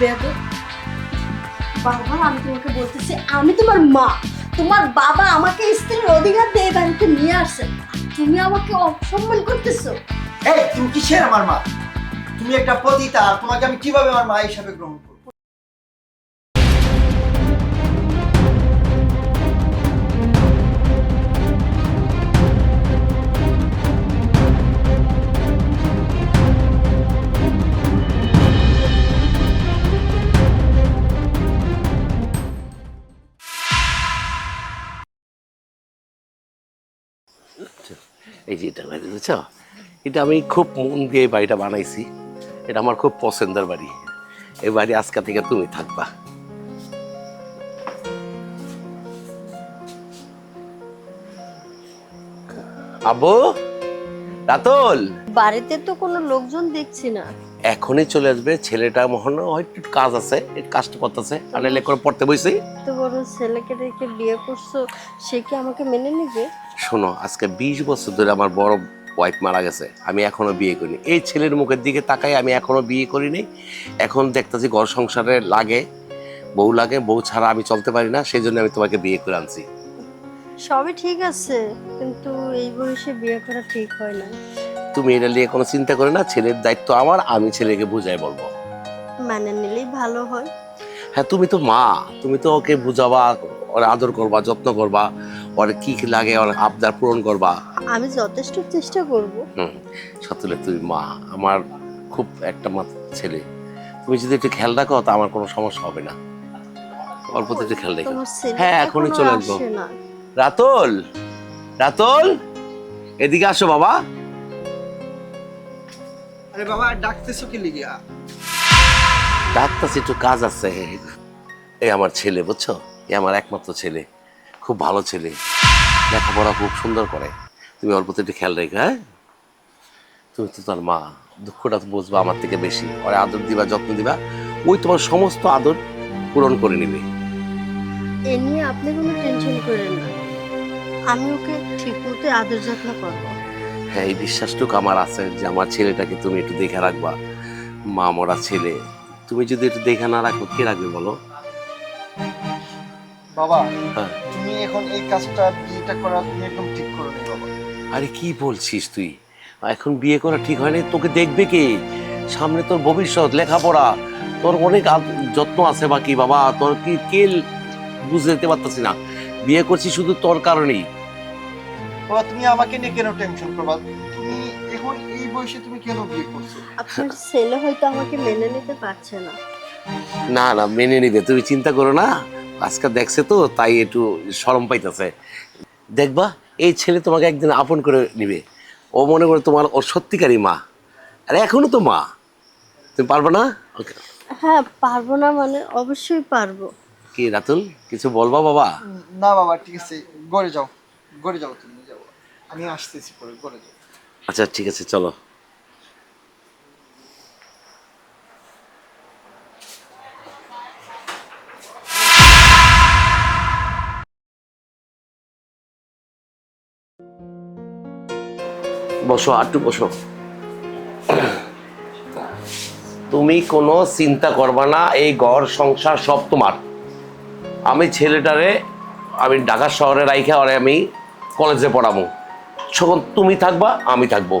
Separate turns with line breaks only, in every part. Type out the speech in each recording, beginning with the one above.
বেয়াদব। বাবা, আমি তোমাকে বলতেছি, আমি তোমার মা। তোমার বাবা আমাকে স্ত্রীর অধিকার দিয়ে বাড়িতে নিয়ে আসে তুমি আমাকে অসম্মান করতেছো।
এই, তুমি কিসের আমার মা? তুমি একটা পতিতা তোমাকে আমি কীভাবে আমার মা হিসাবে গ্রহণ
এই যে এটা বাড়ি বুঝছ? এটা আমি খুব মন দিয়ে বাড়িটা বানাইছি। এটা আমার খুব পছন্দের বাড়ি। এই বাড়ি আজকে থেকে তুমি থাকবা। আব্বু? রাতল?
বাড়িতে তো কোনো লোকজন দেখছি না।
এখনই চলে আসবে। ছেলেটা হয় একটু কাজ আছে কাজটা করতেছে। আর করে পড়তে বসেছি
তো বড় ছেলেকে রেখে বিয়ে করছ সে কি আমাকে মেনে নেবে?
শোনো আজকে বিশ বছর ধরে আমার বড় ওয়াইফ মারা গেছে আমি এখনও বিয়ে করিনি। এই ছেলের মুখের দিকে তাকাই আমি এখনও বিয়ে করিনি। এখন দেখতেছি ঘর সংসারে লাগে বউ লাগে বউ ছাড়া আমি চলতে পারি না সেই জন্য আমি তোমাকে বিয়ে করে আনছি।
সবই ঠিক আছে কিন্তু এই বয়সে বিয়ে করা ঠিক হয় না।
তুমি এটা নিয়ে কোনো চিন্তা করে না ছেলের দায়িত্ব আমার আমি ছেলেকে বুঝাই বলব।
মানে নিলেই ভালো হয়।
হ্যাঁ তুমি তো মা তুমি তো ওকে বুঝাবা ওর আদর করবা যত্ন করবা। ওর কি কি লাগে ওর আবদার পূরণ করবা?
আমি যথেষ্ট চেষ্টা করব।
হুম সত্যি তুমি মা আমার খুব একটা মাত্র ছেলে। তুমি যদি একটু খেয়াল রাখো তা আমার কোনো সমস্যা হবে না। অল্প একটু খেয়াল রেখো। হ্যাঁ, এখনই চলে আসব।
আসে
রাতল রাতল এদিকে আসো বাবা।
আরে বাবা ডাকতেছো কি লিগিয়া
ডাক্তার একটু কাজ আছে। এই আমার ছেলে বুঝছ? এই আমার একমাত্র ছেলে। খুব ভালো ছেলে। লেখাপড়া খুব সুন্দর করে। তুমি অল্প একটু খেয়াল রেখো হ্যাঁ? তুমি তো তার মা দুঃখটা তো বুঝবা আমার থেকে বেশি। ওরে আদর দিবা যত্ন দিবা ওই তোমার সমস্ত আদর পূরণ করে নেবে।
এ নিয়ে আপনি কোনো টেনশন করেন না। আমি ওকে ঠিক মতো আদর যত্ন করব।
হ্যাঁ এই বিশ্বাসটুকু আমার আছে যে আমার ছেলেটাকে তুমি একটু দেখে রাখবা। মা মরা ছেলে তুমি যদি একটু দেখে না রাখো কে রাখবে বলো?
বাবা
হ্যাঁ।
তুমি এখন এই কাজটা বিয়েটা করা তুমি একদম ঠিক করো নি বাবা।
আরে কি বলছিস তুই? এখন বিয়ে করা ঠিক হয়নি তোকে দেখবে কে? সামনে তোর ভবিষ্যৎ লেখাপড়া। তোর অনেক যত্ন আছে বাকি বাবা তোর কি কে বুঝতে দিতে পারতাছি না। বিয়ে করছি শুধু তোর কারণেই।
বাবা তুমি আমাকে নিয়ে কেন টেনশন করবা? তুমি এখন এই বয়সে তুমি কেন বিয়ে করছ?
আপনার ছেলে হয়তো আমাকে মেনে নিতে পারছে না।
না না মেনে নিবে। তুমি চিন্তা করো না। আজকে দেখছে তো তাই একটু শরম পাইতেছে। দেখবা এই ছেলে তোমাকে একদিন আপন করে নিবে। ও মনে করে তোমার ওর সত্যিকারই মা। আর এখনও তো মা। তুমি পারবে না? ওকে।
হ্যাঁ পারব না মানে অবশ্যই পারব।
কি রাতুল? কিছু বলবা বাবা?
না বাবা ঠিক আছে। গড়ে যাও। গড়ে যাও তুমি যাও। আমি আসতেছি পরে গড়ে যাও।
আচ্ছা ঠিক আছে চলো। বসো আটটু বসো। তুমি কোনো চিন্তা করবা না এই ঘর সংসার সব তোমার। আমি ছেলেটারে আমি ঢাকা শহরে রাইখা ওরে আমি কলেজে পড়াবো। যখন তুমি থাকবা আমি থাকব।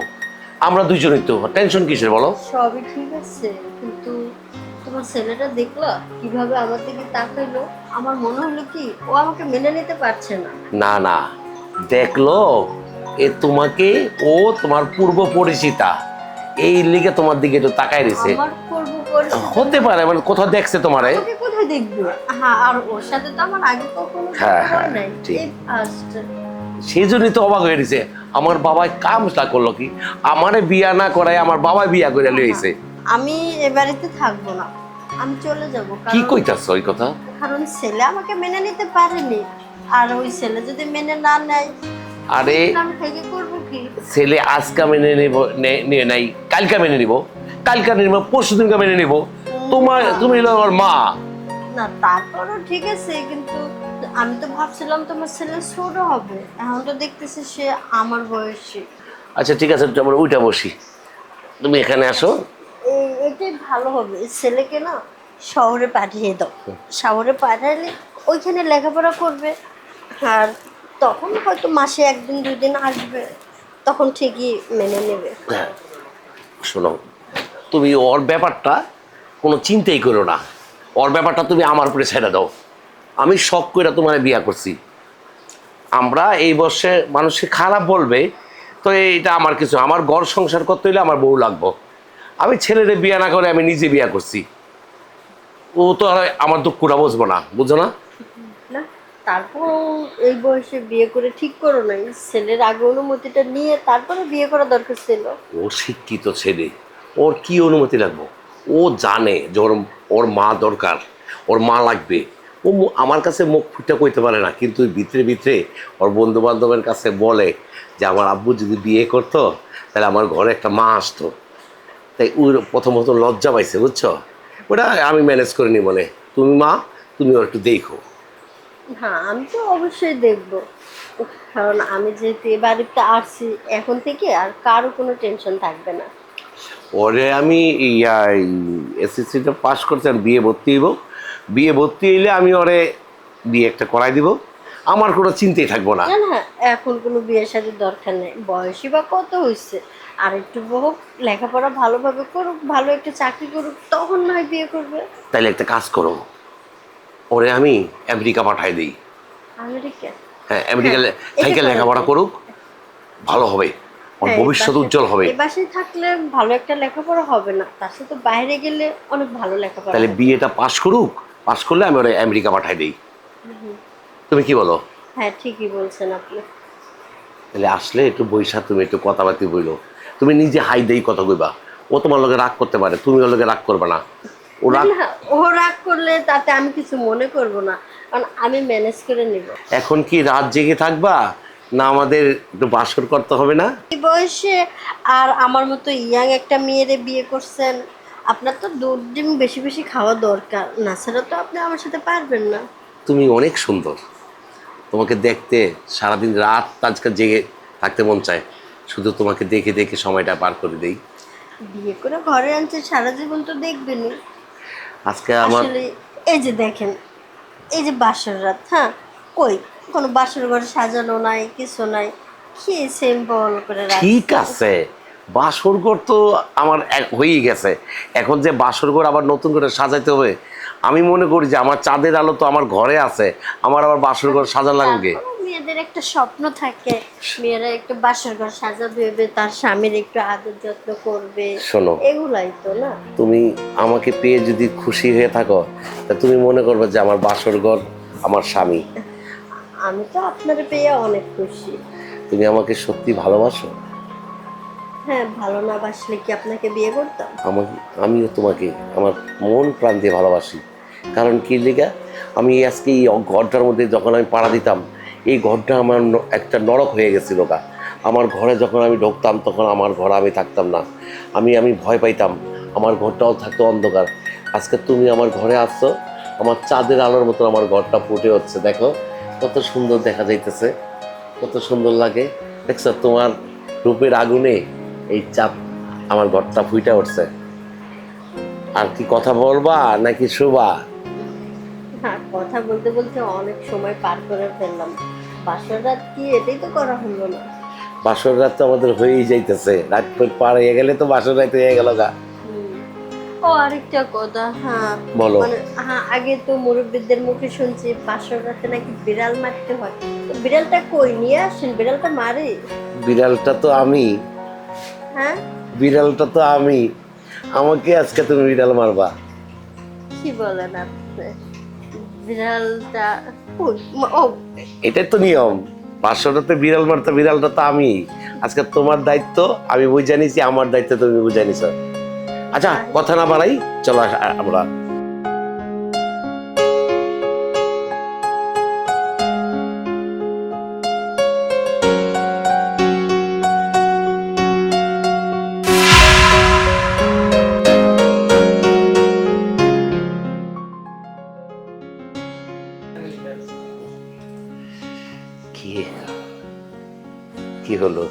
আমরা দুইজনই তো টেনশন কিসের বলো?
সবই ঠিক আছে কিন্তু তোমার ছেলেটা দেখলা কীভাবে আমার দিকে তাকাইলো? আমার মনে হলো কি ও আমাকে মেনে নিতে পারছে না।
না না দেখল এ তোমাকে ও তোমার পূর্ব পরিচিতা। এই লিগে তোমার দিকে একটু তাকাই রয়েছে। হতে পারে মানে কোথাও দেখছে তোমারে?
তোকে কোথায় দেখব? হ্যাঁ আর ওর সাথে তো আমার আগে কখনো
হ্যাঁ,
হ্যাঁ,
ঠিক। সেই জন্যই তো অবাক হয়ে গেছে আমার বাবাই কামটা করল কি? আমারে বিয়া না করায় আমার বাবা বিয়া করে লইছে।
আমি এ বাড়িতে থাকব না। আমি চলে যাব
কি কইতাছ ওই কথা?
কারণ ছেলে আমাকে মেনে নিতে পারেনি। আর ওই ছেলে যদি মেনে না নেয়
আরে
আমি থেকে করব কি?
ছেলে আজকা মেনে নিব নিয়ে নাই কালকা মেনে নিব। কালকা নিব পরশু দিনকে মেনে নিব। তোমার তুমি হলো আমার মা।
না তারপরও ঠিক আছে কিন্তু আমি তো ভাবছিলাম তোমার ছেলে ছোট হবে। এখন তো দেখতেছি সে আমার বয়সী।
আচ্ছা ঠিক আছে আমরা উইটা বসি। তুমি এখানে আসো।
এটাই ভালো হবে। ছেলেকে না শহরে পাঠিয়ে দাও। শহরে পাঠালে ওইখানে লেখাপড়া করবে। আর তখন হয়তো মাসে একদিন দুই দিন আসবে, তখন ঠিকই মেনে নেবে।
হ্যাঁ শোনো, তুমি ওর ব্যাপারটা কোনো চিন্তাই করো না। ওর ব্যাপারটা তুমি আমার উপরে ছেড়ে দাও। আমি শখ করে তোমার বিয়া করছি। আমরা এই বর্ষে মানুষকে খারাপ বলবে, তো এইটা আমার কিছু, আমার ঘর সংসার করতে হলে আমার বউ লাগবো। আমি ছেলেরে বিয়া না করে আমি নিজে বিয়া করছি। ও তো আর আমার দুঃখটা বুঝব না, বুঝো না?
না তারপর এই বয়সে বিয়ে করে ঠিক করো নাই। ছেলের আগে অনুমতিটা নিয়ে তারপরে বিয়ে করা দরকার ছিল।
ও শিক্ষিত ছেলে, ওর কি অনুমতি লাগবো? ও জানে যে ওর ওর মা দরকার, ওর মা লাগবে। ও আমার কাছে মুখ ফুটে কইতে পারে না, কিন্তু ভিতরে ভিতরে ওর বন্ধু বান্ধবের কাছে বলে যে, আমার আব্বু যদি বিয়ে করতো, তাহলে আমার ঘরে একটা মা আসতো। তাই ওর প্রথমত লজ্জা পাইছে, বুঝছ? ওটা আমি ম্যানেজ করে নি বলে। তুমি মা, তুমি ওর একটু দেখো।
হ্যাঁ আমি তো অবশ্যই দেখব। কারণ আমি যেহেতু এ বাড়িতে আসছি এখন থেকে আর কারও কোনো টেনশন থাকবে না।
ওরে আমি এসএসসিটা পাস করছি আর বিয়ে ভর্তি হইব। বিয়ে ভর্তি হইলে আমি ওরে বিয়ে একটা করাই দিব। আমার কোনো চিন্তাই থাকব না।
না না এখন কোনো বিয়ের সাথে দরকার নেই। বয়সই বা কত হয়েছে আর একটু বহু লেখাপড়া ভালোভাবে করুক ভালো একটা চাকরি করুক তখন নয় বিয়ে করবে।
তাইলে একটা কাজ করো। ওরে আমি আমেরিকা পাঠাই দিই। হ্যাঁ আমেরিকা
হ্যাঁ,
থেকে লেখাপড়া করুক ভালো হবে। ওর
হ্যাঁ,
ভবিষ্যৎ উজ্জ্বল হবে।
বাসায়- থাকলে ভালো একটা লেখাপড়া হবে না। তার সাথে বাইরে গেলে অনেক ভালো লেখাপড়া
তাহলে বিয়েটা পাস করুক পাস করলে আমি ওরে আমেরিকা পাঠাই দিই। তুমি কি বলো?
হ্যাঁ ঠিকই বলছেন আপনি।
তাহলে আসলে একটু বৈশা তুমি একটু কথাবার্তি বইলো। তুমি নিজে হাই দেই কথা কইবা। ও তোমার লগে রাগ করতে পারে তুমি ওর লগে রাগ করবে না। ও রাগ
করলে তাতে আমি কিছু মনে করব না। কারণ আমি ম্যানেজ করে নিব।
এখন কি রাত জেগে থাকবা? না আমাদের একটু বাসর করতে হবে না?
এই বয়সে আর আমার মতো ইয়াং একটা মেয়েরে বিয়ে করছেন আপনার তো দুধ ডিম বেশি বেশি খাওয়া দরকার। না ছাড়া তো আপনি আমার সাথে পারবেন না।
তুমি অনেক সুন্দর। তোমাকে দেখতে সারাদিন রাত আজকে জেগে থাকতে মন চায়। শুধু তোমাকে দেখে দেখে সময়টা পার করে দেই।
বিয়ে করে ঘরে আনছে সারা জীবন তো দেখবেনই।
আজকে আমার
এই যে দেখেন এই যে বাসর রাত হ্যাঁ? কই? কোনো বাসর ঘর সাজানো নাই কিছু নাই। কি সিম্পল করে রাখ
ঠিক আছে। বাসর ঘর তো আমার এক- হয়েই গেছে। এখন যে বাসর ঘর আবার নতুন করে সাজাইতে হবে আমি মনে করি যে আমার চাঁদের আলো তো আমার ঘরে আছে আমার আবার বাসর ঘর সাজা লাগবে
মেয়েদের একটা স্বপ্ন থাকে। মেয়েরা একটু বাসর ঘর সাজাবে তার স্বামীর একটু আদর যত্ন করবে।
শোনো।
এগুলাই তো না?
তুমি আমাকে পেয়ে যদি খুশি হয়ে থাকো তা তুমি মনে করবে যে আমার বাসর ঘর আমার স্বামী।
আমি তো আপনার পেয়ে অনেক খুশি।
তুমি আমাকে সত্যি ভালোবাসো?
হ্যাঁ ভালো না বাসলে কি আপনাকে বিয়ে করতাম?
আমাকে আমিও তোমাকে আমার মন প্রাণ দিয়ে ভালোবাসি। কারণ কি লেগা? আমি আজকে এই ঘরটার মধ্যে যখন আমি পাড়া দিতাম এই ঘরটা আমার একটা নরক হয়ে গেছিল গা। আমার ঘরে যখন আমি ঢুকতাম, তখন আমার ঘরে আমি থাকতাম না। আমি আমি ভয় পাইতাম। আমার ঘরটাও থাকতো অন্ধকার। আজকে তুমি আমার ঘরে আসছো, আমার চাঁদের আলোর মতন আমার ঘরটা ফুটে হচ্ছে দেখো, কত সুন্দর দেখা যাইতেছে, কত সুন্দর লাগে। দেখছ, তোমার রূপের আগুনে এই চাপ আমার ঘরটা ফুইটা উঠছে। আর কি কথা বলবা নাকি শোভা
হ্যাঁ কথা বলতে বলতে অনেক সময় পার করে ফেললাম। বাসর রাত কি এটাই তো করা হলো না।
বাসর রাত তো আমাদের হয়েই যাইতেছে। রাত পার হয়ে গেলে তো বাসর রাত হয়ে গেল গা।
ও আরেকটা কথা হ্যাঁ
বলো।
মানে হ্যাঁ আগে তো মুরব্বীদের মুখে শুনছি বাসর রাতে নাকি বিড়াল মারতে হয়। তো বিড়ালটা কই নিয়ে আসেন? বিড়ালটা মারে?
বিড়ালটা তো আমি।
হ্যাঁ?
বিড়ালটা তো আমি। আমাকে আজকে তুমি বিড়াল মারবা।
কি বলেন আপনি? বিড়ালটা ও।
এটাই তো নিয়ম। পার্শ্বটাতে বিড়াল মারতে বিড়ালটা তো আমি। আজকে তোমার দায়িত্ব, আমি বুঝে নিছি, আমার দায়িত্ব তুমি বুঝে নিছ। আচ্ছা কথা না বাড়াই, চলো আমরা হলো?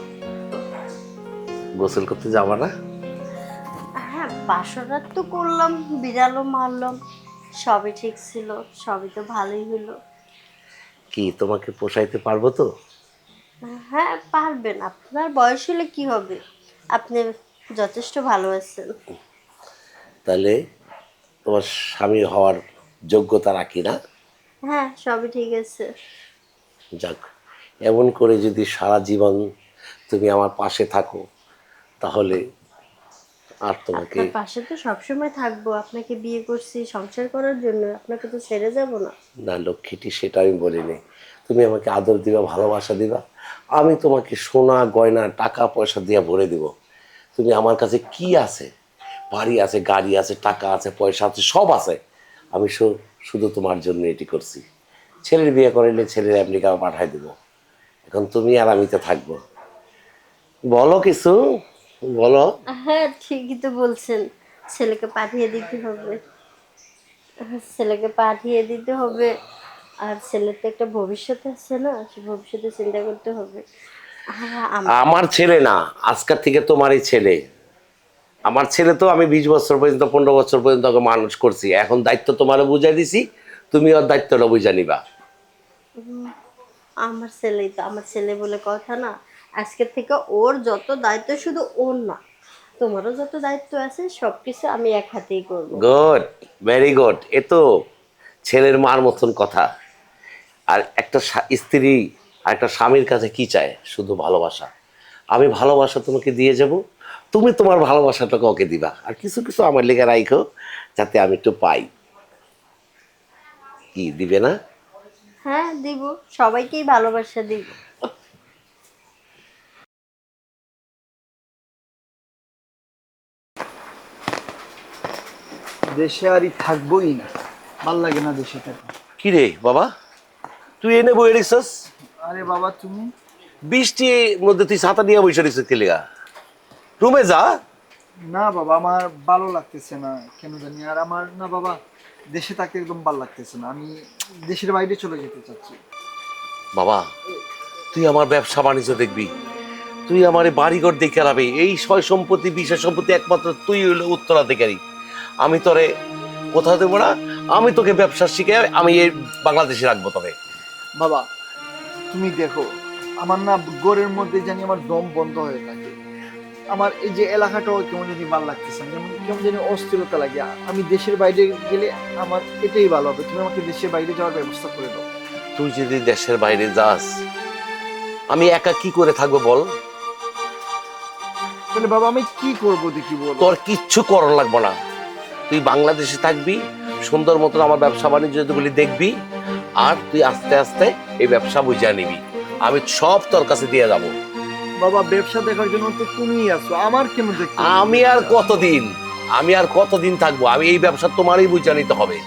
গোসল করতে যাবা না?
হ্যাঁ বাসর রাত তো করলাম বিড়ালও মারলাম সবই ঠিক ছিল সবই তো ভালোই হলো।
কি তোমাকে পোষাইতে পারব তো?
হ্যাঁ পারবেন আপনার বয়স হলে কি হবে? আপনি যথেষ্ট ভালো আছেন।
তাহলে তোমার স্বামী হওয়ার যোগ্যতা রাখি না?
হ্যাঁ সবই ঠিক আছে।
যাক এমন করে যদি সারা জীবন তুমি আমার পাশে থাকো তাহলে আর তোমাকে
পাশে তো সবসময় থাকব আপনাকে বিয়ে করছি সংসার করার জন্য আপনাকে তো ছেড়ে যাব না।
না লক্ষ্মীটি সেটা আমি বলিনি। তুমি আমাকে আদর দিবা ভালোবাসা দিবা আমি তোমাকে সোনা গয়না টাকা পয়সা দিয়ে ভরে দিব। তুমি আমার কাছে কি আছে? বাড়ি আছে গাড়ি আছে টাকা আছে পয়সা আছে সব আছে। আমি শুধু তোমার জন্য এটি করছি। ছেলের বিয়ে করাইলে ছেলের আমেরিকা পাঠাই দেবো। এখন তুমি আর আমিতে থাকব। বলো কিছু বলো।
হ্যাঁ ঠিকই তো বলছেন। ছেলেকে পাঠিয়ে দিতে হবে। ছেলেকে পাঠিয়ে দিতে হবে। আর ছেলের তো একটা ভবিষ্যৎ আছে না সে ভবিষ্যতে চিন্তা করতে হবে।
আমার ছেলে না আজকের থেকে তোমারই ছেলে। আমার ছেলে তো আমি বিশ বছর পর্যন্ত পনেরো বছর পর্যন্ত ওকে মানুষ করছি। এখন দায়িত্ব তোমারও বুঝাই দিছি তুমি ওর দায়িত্বটা বুঝা নিবা।
আমার ছেলেই তো আমার ছেলে বলে কথা না। আজকের থেকে ওর যত দায়িত্ব শুধু ওর না তোমারও যত দায়িত্ব আছে সব কিছু আমি এক হাতেই করব।
গুড ভেরি গুড এ তো ছেলের মার মতন কথা। আর একটা স্ত্রী আর একটা স্বামীর কাছে কি চায়? শুধু ভালোবাসা। আমি ভালোবাসা তোমাকে দিয়ে যাব তুমি তোমার ভালোবাসাটাকে ওকে দিবা। আর কিছু কিছু আমার লেগে রাখো যাতে আমি একটু পাই। কি দিবে না?
হ্যাঁ দিব। সবাইকেই ভালোবাসা দিব।
দেশে আরই থাকবোই না। ভালো লাগে না দেশে থাকতে।
কি রে বাবা? তুই এনে বই রেখছস?
আরে বাবা তুমি?
বৃষ্টির মধ্যে তুই ছাতা নিয়ে বসে রেখছিস কেলিগা রুমে যা।
না বাবা আমার ভালো লাগতেছে না কেন জানি। আর আমার না বাবা দেশে থাকতে একদম ভালো লাগতেছে না। আমি দেশের বাইরে চলে যেতে চাচ্ছি।
বাবা তুই আমার ব্যবসা বাণিজ্য দেখবি। তুই আমার বাড়িঘর দেখে রাখবি এই সয় সম্পত্তি বিশেষ সম্পত্তি একমাত্র তুই হইল উত্তরাধিকারী। আমি তোরে কোথাও দেবো না আমি তোকে ব্যবসা শিখে আমি এই বাংলাদেশে রাখব তবে
বাবা তুমি দেখো আমার না গোরের মধ্যে জানি আমার দম বন্ধ হয়ে থাকে। আমার এই যে এলাকাটাও কেমন জানি ভালো লাগতেছে যেমন কেমন জানি অস্থিরতা লাগে। আমি দেশের বাইরে গেলে আমার এটাই ভালো হবে। তুমি আমাকে দেশের বাইরে যাওয়ার ব্যবস্থা করে দাও।
তুই যদি দেশের বাইরে যাস আমি একা কি করে থাকব বল?
তাহলে বাবা আমি কি করব দেখি বলো।
তোর কিচ্ছু করার লাগবে না। তুই বাংলাদেশে থাকবি সুন্দর মতন আমার ব্যবসা বাণিজ্য যেগুলি দেখবি আর তুই আস্তে আস্তে এই ব্যবসা বুঝিয়ে নিবি। আমি সব তোর কাছে দিয়ে যাব।
বাবা ব্যবসা দেখার জন্য তো তুমিই আছো আমার কেন দেখতে
আমি আর? কতদিন? আমি আর কতদিন থাকব? আমি এই ব্যবসা তোমারই বুঝিয়ে নিতে হবে।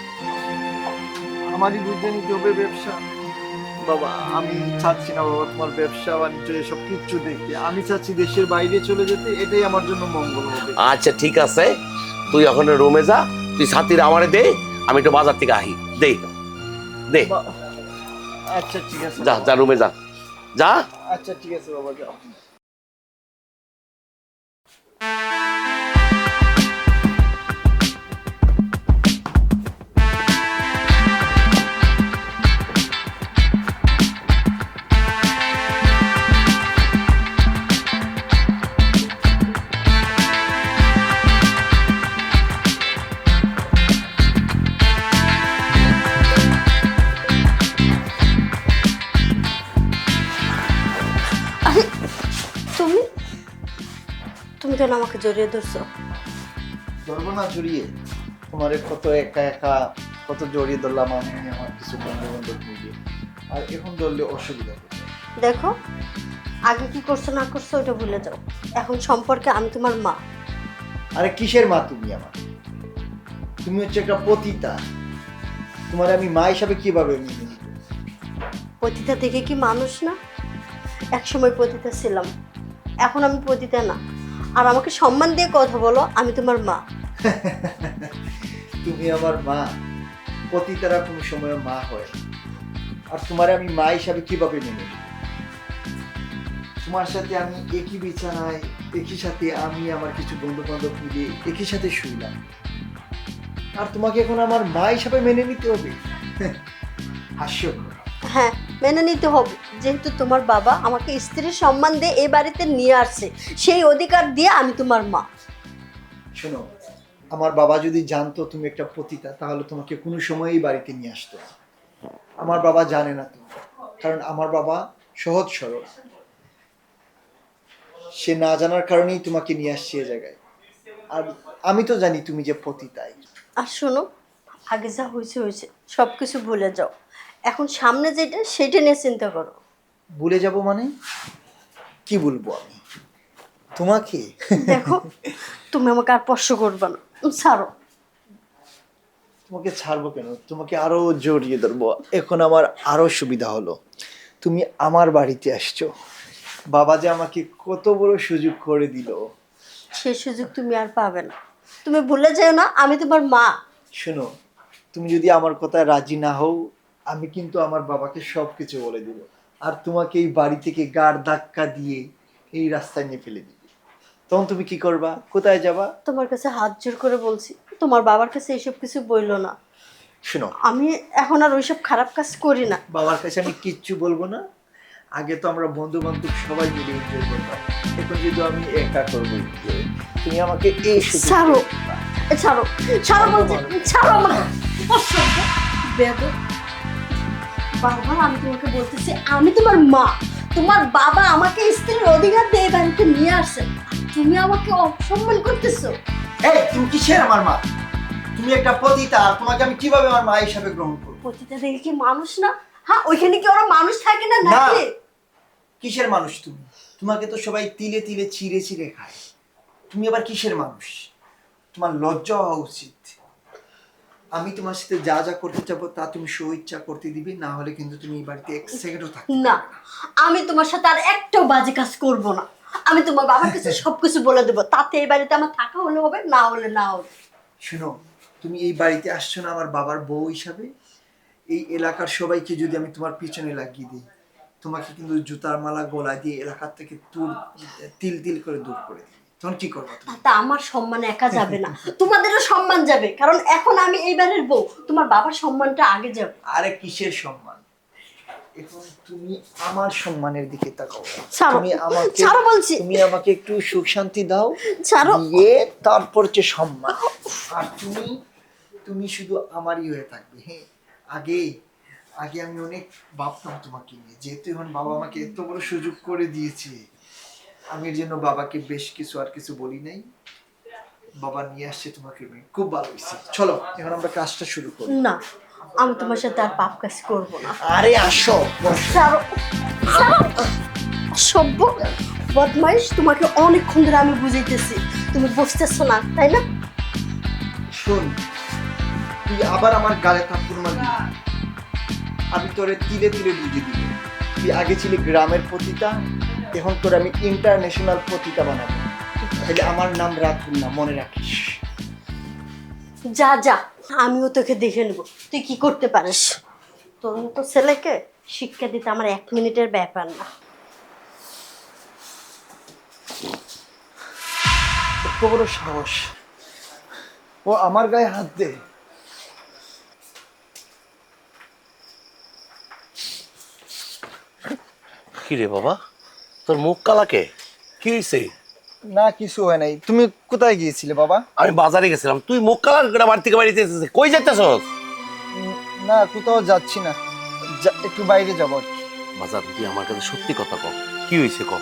আমারই বুঝে নিতে হবে ব্যবসা। বাবা আমি চাচ্ছি না বাবা তোমার ব্যবসা বাণিজ্য এসব কিচ্ছু দেখতে। আমি চাচ্ছি দেশের বাইরে চলে যেতে এটাই আমার জন্য মঙ্গল হবে।
আচ্ছা ঠিক আছে। তুই এখন রুমে যা তুই সাথীর আমারে দে আমি একটু বাজার থেকে আহি দে। দে।
আচ্ছা ঠিক আছে।
যা যা রুমে যা। যা।
আচ্ছা ঠিক আছে বাবা যাও।
কেন আমাকে জড়িয়ে ধরছো?
ধরবো না জড়িয়ে। তোমার কত একা একা কত জড়িয়ে ধরলাম আমি আমার কিছু বন্ধু বান্ধব মিলে। আর এখন ধরলে অসুবিধা
দেখো আগে কি করছ না করছ ওটা ভুলে যাও। এখন সম্পর্কে আমি তোমার মা।
আরে কিসের মা তুমি আমার? তুমি হচ্ছে একটা পতিতা। তোমার আমি মা হিসাবে কীভাবে মেনে নিব?
পতিতা থেকে কি মানুষ না? একসময় পতিতা ছিলাম। এখন আমি পতিতা না। আর আমাকে সম্মান দিয়ে কথা বলো আমি তোমার মা।
তুমি আমার মা। পতিতারা কোনো সময় মা হয় আর তোমার আমি মা হিসাবে কীভাবে মেনে তোমার সাথে আমি একই বিছানায় একই সাথে আমি আমার কিছু বন্ধু বান্ধব মিলে একই সাথে শুইলাম। আর তোমাকে এখন আমার মা হিসাবে মেনে নিতে হবে? হাস্যকর।
হ্যাঁ মেনে নিতে হবে। যেহেতু তোমার বাবা আমাকে স্ত্রীর সম্মান দিয়ে এই বাড়িতে নিয়ে আসছে সেই অধিকার দিয়ে আমি তোমার মা।
শোনো আমার বাবা যদি জানতো তুমি একটা পতিতা তাহলে তোমাকে কোনো সময়ই বাড়িতে নিয়ে আসতো আমার বাবা জানে না তো কারণ আমার বাবা সহজ সরল। সে না জানার কারণেই তোমাকে নিয়ে আসছে এ জায়গায়। আর আমি তো জানি তুমি যে পতিতাই।
আর শোনো আগে যা হয়েছে হয়েছে সব কিছু ভুলে যাও। এখন সামনে যেটা সেটা নিয়ে চিন্তা করো।
ভুলে যাব মানে? কি বলব আমি? তোমাকে?
দেখো তুমি আমাকে আর স্পর্শ করবে না। ছাড়ো।
তোমাকে ছাড়বো কেন? তোমাকে আরও জড়িয়ে ধরবো। এখন আমার আরও সুবিধা হলো। তুমি আমার বাড়িতে আসছো। বাবা যে আমাকে কত বড় সুযোগ করে দিল।
সে সুযোগ তুমি আর পাবে না। তুমি ভুলে যেও না আমি তোমার মা।
শোনো তুমি যদি আমার কথায় রাজি না হও আমি কিন্তু আমার বাবাকে সব কিছু বলে দিব। আর তোমাকে এই বাড়ি থেকে গাড় ধাক্কা দিয়ে এই রাস্তায় নিয়ে ফেলে দিবে। তখন তুমি কি করবা? কোথায় যাবা?
তোমার কাছে হাত জোর করে বলছি তোমার বাবার কাছে এসব কিছু বইলো না।
শোনো।
আমি এখন আর ওইসব খারাপ কাজ করি না।
বাবার কাছে আমি কিচ্ছু বলব না। আগে তো আমরা বন্ধু বান্ধব সবাই মিলে এনজয় করতাম। এখন যদি আমি একা করব তুমি আমাকে এই
ছাড়ো। ছাড়ো। ছাড়ো বলছি ছাড়ো আমাকে। অসভ্য, বারবার আমি তোমাকে বলতেছি আমি তোমার মা। তোমার বাবা আমাকে স্ত্রীর অধিকার দিয়ে বাড়িতে নিয়ে আসে তুমি আমাকে অসম্মান করতেছো।
এই তুমি কিসের আমার মা? তুমি একটা পতিতা আর তোমাকে আমি কীভাবে আমার মা হিসাবে গ্রহণ করব?
পতিতা দেখে কি মানুষ না? হ্যাঁ ওইখানে কি ওরা মানুষ থাকে না
না।
নাকি?
কিসের মানুষ তুমি? তোমাকে তো সবাই তিলে তিলে চিড়ে চিড়ে খায়। তুমি আবার কিসের মানুষ? তোমার লজ্জা হওয়া উচিত। আমি তোমার সাথে যা যা করতে চাবো তা তুমি ইচ্ছা করতে দিবে না হলে কিন্তু তুমি এই বাড়িতে এক সেকেন্ডও থাকবে
না আমি তোমার সাথে আর একটাও বাজে কাজ করব না। আমি তোমার বাবার কাছে সবকিছু বলে দেবো তাতে এই বাড়িতে আমার থাকা হলে হবে না হলে না হবে।
শুনো তুমি এই বাড়িতে আসছো না আমার বাবার বউ হিসাবে এই এলাকার সবাইকে যদি আমি তোমার পিছনে লাগিয়ে দিই তোমাকে কিন্তু জুতার মালা গলা দিয়ে এলাকার থেকে তুল তিল তিল করে দূর করে দিই। তখন কি করব
তাতে আমার সম্মান একা যাবে না। তোমাদেরও সম্মান যাবে কারণ এখন আমি এই বাড়ির বউ। তোমার বাবার সম্মানটা আগে যাবে।
আরে কিসের সম্মান? এখন তুমি আমার সম্মানের দিকে তাকাও। তুমি আমাকে
ছাড়ো বলছি।
তুমি আমাকে একটু সুখ শান্তি দাও।
ছাড়ো।
দিয়ে তারপর হচ্ছে সম্মান। আর তুমি তুমি শুধু আমারই হয়ে থাকবে হ্যাঁ? আগে আগে আমি অনেক ভাবতাম তোমাকে নিয়ে। যেহেতু এখন বাবা আমাকে এত বড় সুযোগ করে দিয়েছে। আমি এর জন্য বাবাকে বেশ কিছু আর কিছু বলি নাই। বাবা নিয়ে আসছে তোমাকে। খুব ভালো হয়েছে। চলো এখন আমরা কাজটা শুরু করি।
না আমি তোমার সাথে আর পাপ কাজ করব না।
আরে আসো।
সভ্য বদমাইশ তোমাকে অনেকক্ষণ ধরে আমি বুঝাইতেছি। তুমি বুঝতেছো না তাই না?
শোন তুই আবার আমার গালে থাপ্পড় মারবি আমি তোরে তিলে তিলে বুঝে দিব। তুই আগে ছিলি গ্রামের পতিতা এখন তোর আমি ইন্টারন্যাশনাল পতিতা বানাবো। তাহলে আমার নাম রাখুন না মনে রাখিস।
যা যা আমিও তোকে দেখে নেব। তুই কি করতে পারিস? তোর মতো ছেলেকে শিক্ষা দিতে আমার এক মিনিটের ব্যাপার না।
বড় সাহস। ও আমার গায়ে হাত দে।
কি রে বাবা? তোর মুখ কালাকে কি? হয়েছে
না কিছু হয় নাই। তুমি কোথায় গিয়েছিলে বাবা?
আমি বাজারে গেছিলাম। তুই মুখ কালা করে বাড়ি থেকে বাড়িতে এসেছিস। কই যাইতেছ
না কোথাও যাচ্ছি না। একটু বাইরে যাব
বাজার তুই আমার কাছে সত্যি কথা কও কি হয়েছে ক?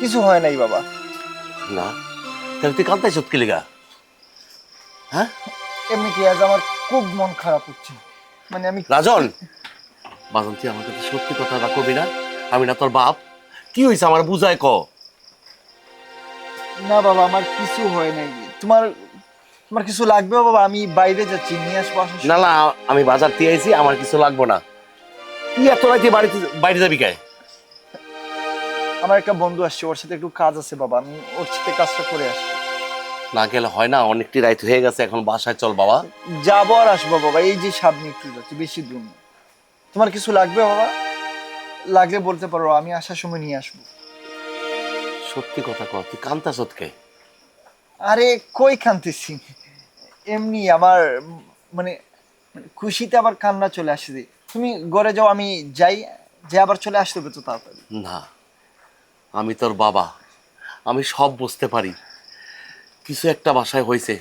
কিছু হয় নাই বাবা।
না? তাহলে তুই কান্তাই সত্যি লেগা? হ্যাঁ?
এমনি কি আজ আমার খুব মন খারাপ হচ্ছে। মানে আমি
রাজন! বাজান তুই আমার কাছে সত্যি কথাটা কবি না। আমি না তোর বাপ কি হয়েছে আমার বুঝায় ক
না বাবা আমার কিছু হয় নাই। তোমার তোমার কিছু লাগবে বাবা? আমি বাইরে যাচ্ছি নিয়ে আসব
না না আমি বাজার দিয়ে আইছি আমার কিছু লাগবো না। তুই এত রাতে বাড়িতে বাইরে যাবি কায়
আমার একটা বন্ধু আসছে ওর সাথে একটু কাজ আছে বাবা আমি ওর সাথে কাজটা করে আসছি।
না গেলে হয় না অনেকটি রাইত হয়ে গেছে এখন বাসায় চল বাবা।
যাব আর আসব বাবা এই যে সামনে একটু যাচ্ছি বেশি দূর তোমার কিছু লাগবে বাবা? লাগলে বলতে পারো আমি আসার সময় নিয়ে আসব।
সত্যি কথা কর তুই কান্তা সত্যকে
আরে কই খানতেছি এমনি আমার মানে খুশিতে আবার কান্না চলে আসছে তুমি ঘরে যাও আমি যাই যে আবার চলে আসতে হবে তো তাড়াতাড়ি।
না আমি তোর বাবা আমি সব বুঝতে পারি। কিছু একটা বাসায় হয়েছে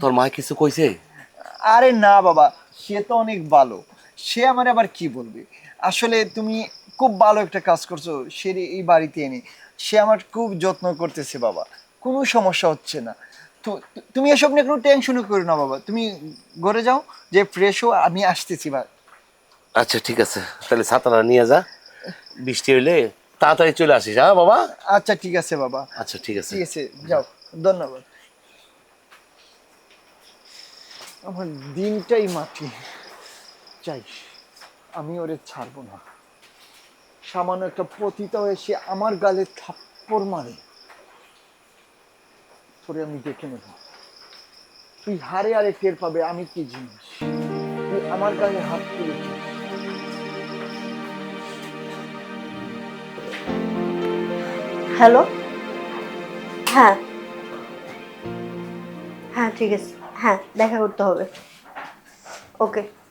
তোর মা কিছু কইছে?
আরে না বাবা সে তো অনেক ভালো সে আমার আবার কি বলবে? আসলে তুমি খুব ভালো একটা কাজ করছ সে এই বাড়িতে এনে। সে আমার খুব যত্ন করতেছে বাবা কোনো সমস্যা হচ্ছে না। তো তুমি এসব নিয়ে কোনো টেনশনও করো না বাবা তুমি ঘরে যাও যে ফ্রেশ হো আমি আসতেছি বা
আচ্ছা ঠিক আছে। তাহলে ছাতাটা নিয়ে যা বৃষ্টি হইলে তাড়াতাড়ি চলে আসিস হ্যাঁ বাবা?
আচ্ছা ঠিক আছে বাবা।
আচ্ছা ঠিক আছে।
ঠিক আছে যাও ধন্যবাদ। আমার দিনটাই মাটি চাই আমি ওরে ছাড়বো না। সামান্য একটা পতিতা হয়ে সে আমার গালে থাপ্পড় মারে। তোরে আমি দেখে নেব। তুই হারে হারে টের পাবে আমি কি জিনিস। তুই আমার গালে হাত তুলেছিস।
হ্যালো? হ্যাঁ। হ্যাঁ ঠিক আছে। হ্যাঁ দেখা করতে হবে। ওকে।